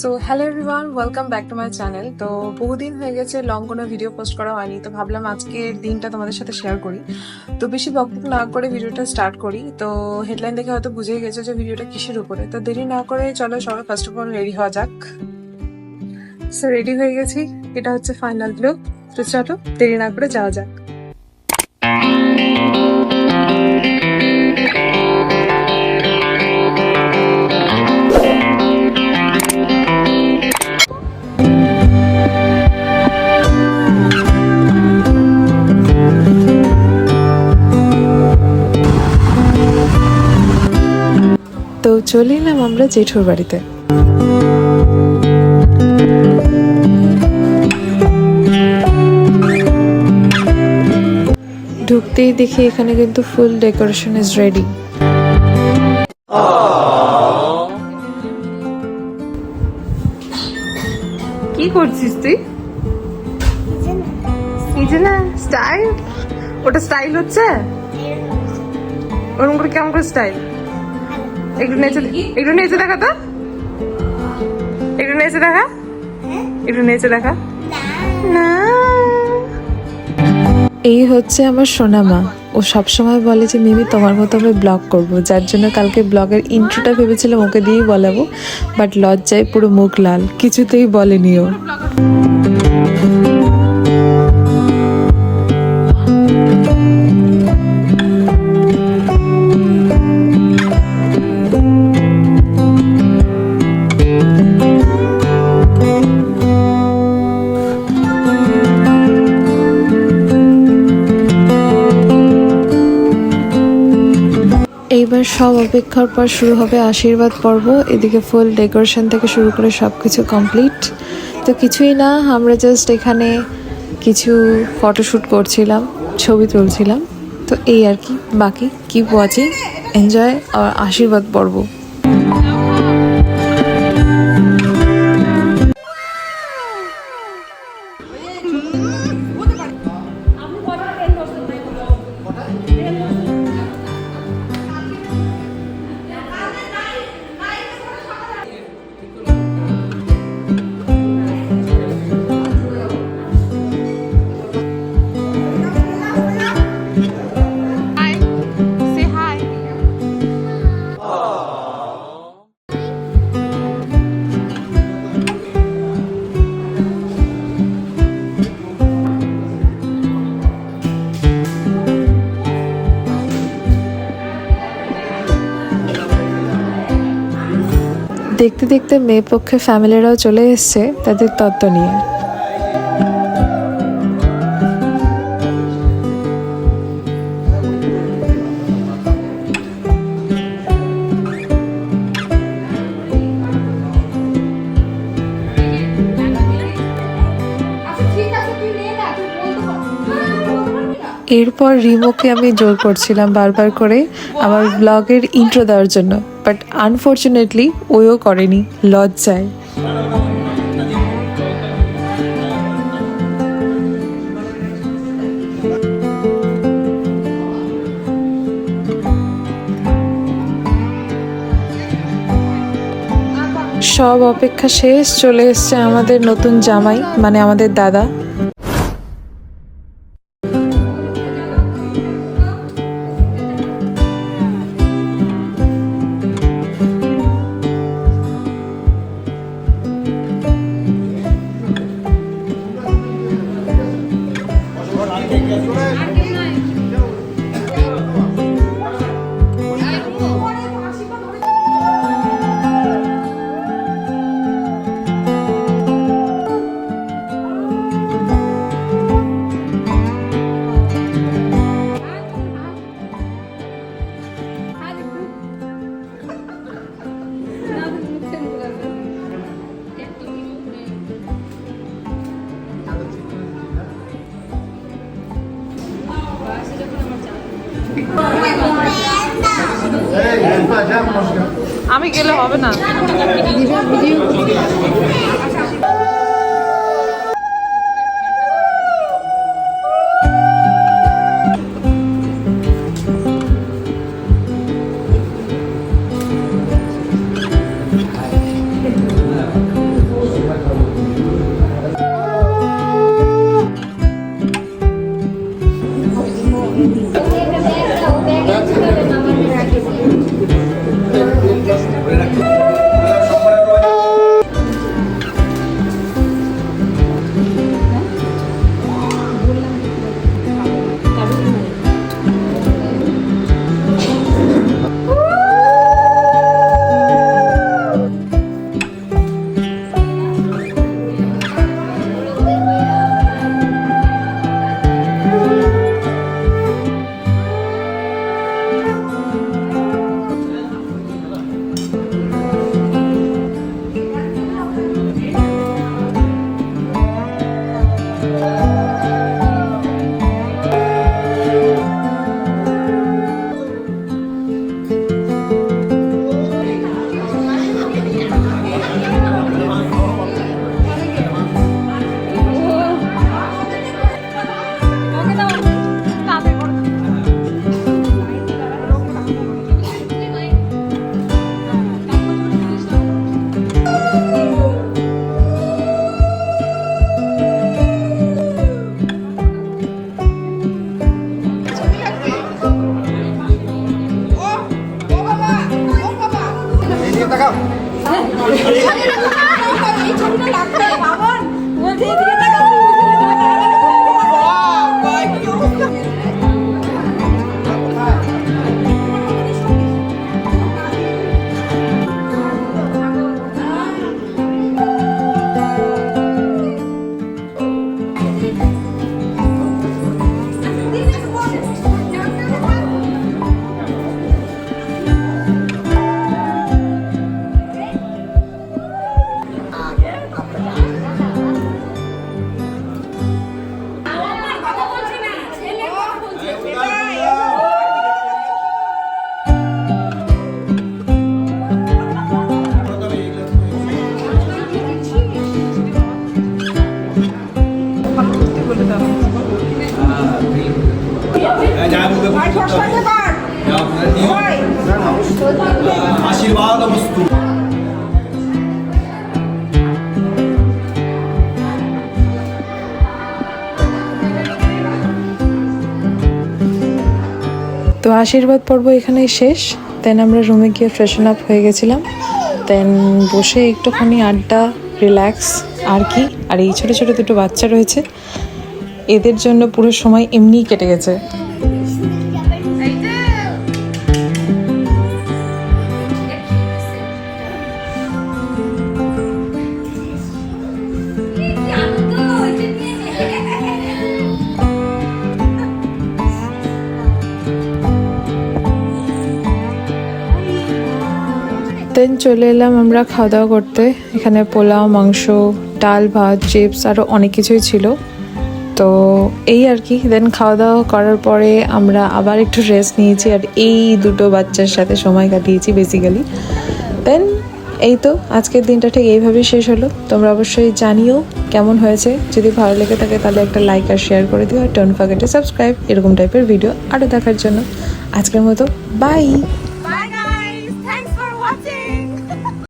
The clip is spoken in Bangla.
So hello everyone welcome back to my channel তো বহুদিন হয়ে গেছে লং কোনো ভিডিও পোস্ট করা হয়নি, তো ভাবলাম আজকের দিনটা তোমাদের সাথে শেয়ার করি। তো বেশি বকবক না করে ভিডিওটা স্টার্ট করি। তো হেডলাইন দেখে হয়তো বুঝেই গেছো যে ভিডিওটা কিসের উপরে। তো দেরি না করে চলো সবাই ফার্স্ট অফ অল রেডি হওয়া যাক। সো রেডি হয়ে গেছি। এটা হচ্ছে ফাইনাল লুক তো চলো দেরি না করে যাওয়া যাক। তো চলে এলাম আমরা জেঠুর বাড়িতে। ঢুকতেই দেখি এখানে কিন্তু ফুল ডেকোরেশন ইজ রেডি কি করছিস তুই? না স্টাইল ওটা স্টাইল হচ্ছে? ওরকম করে কেমন করে স্টাইল একটু নেচে একটু নেচে দেখা তো। একটু নেচে দেখা। একটু নেচে দেখা। না। এই হচ্ছে আমার সোনামা ও সবসময় বলে যে মিমি তোমার মতো আমি ব্লগ করব। যার জন্য কালকে ব্লগের ইন্ট্রোটা ভেবেছিলাম ওকে দিয়েই বলাবো বাট লজ্জায় পুরো মুখ লাল। কিছুতেই বলেনি ও। এইবার সব অপেক্ষার পর শুরু হবে আশীর্বাদ পর্ব। এদিকে ফুল ডেকোরেশন থেকে শুরু করে সব কিছু কমপ্লিট। তো কিছুই না, আমরা জাস্ট এখানে কিছু ফটোশ্যুট করছিলাম, ছবি তুলছিলাম। তো এই আর কি, বাকি কিপ ওয়াচিং এনজয় আর আশীর্বাদ পর্ব। দেখতে দেখতে মেয়ে পক্ষে ফ্যামিলিরাও চলে এসছে তাদের তত্ত্ব নিয়ে। এরপর রিমোকে আমি জোর করছিলাম বারবার করে আমার ব্লগের ইন্ট্রো দেওয়ার জন্য বাট আনফর্চুনেটলি ওও করেনি, লজ্জায়। সব অপেক্ষা শেষ, চলে এসছে আমাদের নতুন জামাই মানে আমাদের দাদা। আমি গেলে হবে না। তো আশীর্বাদ পর্ব এখানেই শেষ। দেন আমরা রুমে গিয়ে ফ্রেশন আপ হয়ে গেছিলাম। দেন বসে একটুখানি আড্ডা রিল্যাক্স আর কি? আর এই ছোটো ছোটো দুটো বাচ্চা রয়েছে। এদের জন্য পুরো সময় এমনিই কেটে গেছে। দেন চলে এলাম আমরা খাওয়া দাওয়া করতে। এখানে পোলাও, মাংস, ডাল, ভাত, চিপস আরও অনেক কিছুই ছিল। তো এই আর কি, দেন খাওয়া দাওয়া করার পরে আমরা আবার একটু রেস্ট নিয়েছি আর এই দুটো বাচ্চার সাথে সময় কাটিয়েছি বেসিক্যালি দেন এই তো, আজকের দিনটা ঠিক এইভাবেই শেষ হলো। তোমরা অবশ্যই জানিও কেমন হয়েছে। যদি ভালো লেগে থাকে তাহলে একটা লাইক আর শেয়ার করে দিও। আর ডোন্ট ফারগেট টু সাবস্ক্রাইব এরকম টাইপের ভিডিও আরও দেখার জন্য। আজকের মতো বাই